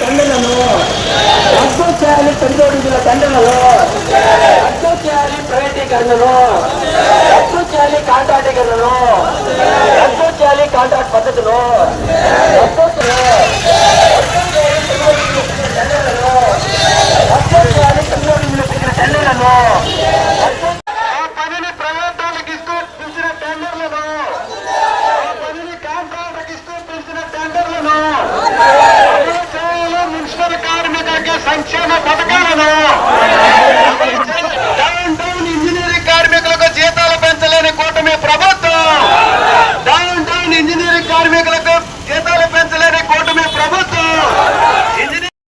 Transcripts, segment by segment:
తొమ్మిది రద్దు చేయాలి ప్రైవేటీకరణను రద్దు చేయాలి కాంట్రాక్టీకరణను రద్దు చేయాలి కాంట్రాక్ట్ పద్ధతులు రద్దు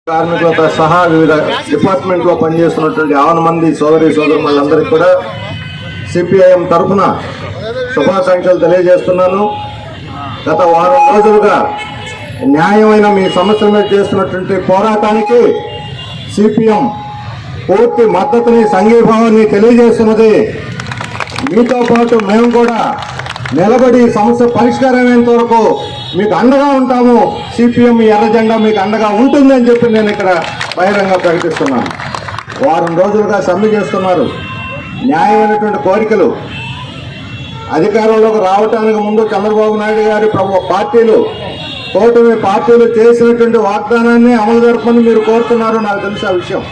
కార్మికులతో సహా వివిధ డిపార్ట్మెంట్లో పనిచేస్తున్నటువంటి ఆవన మంది సోదరి సోదరులందరికీ కూడా సిపిఐఎం తరఫున శుభాకాంక్షలు తెలియజేస్తున్నాను. గత వారం రోజులుగా న్యాయమైన మీ సమస్యల మీద చేస్తున్నటువంటి పోరాటానికి సిపిఎం పూర్తి మద్దతుని సంఘీభావాన్ని తెలియజేస్తున్నది. మీతో పాటు మేము కూడా నిలబడి సమస్య పరిష్కారమైనంత వరకు మీకు అండగా ఉంటాము. సిపిఎం ఎర్ర జెండా మీకు అండగా ఉంటుంది అని చెప్పి నేను ఇక్కడ బహిరంగ ప్రకటిస్తున్నాను. వారం రోజులుగా సమ్మె చేస్తున్నారు. న్యాయమైనటువంటి కోరికలు అధికారంలోకి రావటానికి ముందు చంద్రబాబు నాయుడు గారి ప్రభు పార్టీలు కూటమి పార్టీలు చేసినటువంటి వాగ్దానాన్ని అమలు జరపని మీరు కోరుతున్నారు. నాకు తెలిసి ఆ విషయం.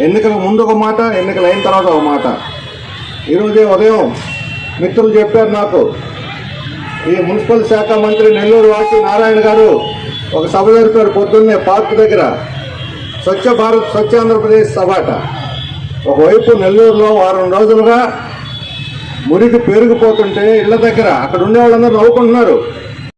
ఎన్నికల ముందు ఒక మాట ఎన్నికలు అయిన తర్వాత ఒక మాట. ఈరోజే ఉదయం మిత్రులు చెప్పారు నాకు. ఈ మున్సిపల్ శాఖ మంత్రి నెల్లూరు వాసి నారాయణ గారు ఒక సభ జరిపారు పొద్దున్నే పార్క్ దగ్గర. స్వచ్ఛ భారత్ స్వచ్ఛ ఆంధ్రప్రదేశ్ సభాట ఒకవైపు నెల్లూరులో వారం రోజులుగా మురికి పెరిగిపోతుంటే ఇళ్ళ దగ్గర అక్కడ ఉండే వాళ్ళందరూ నవ్వుకుంటున్నారు.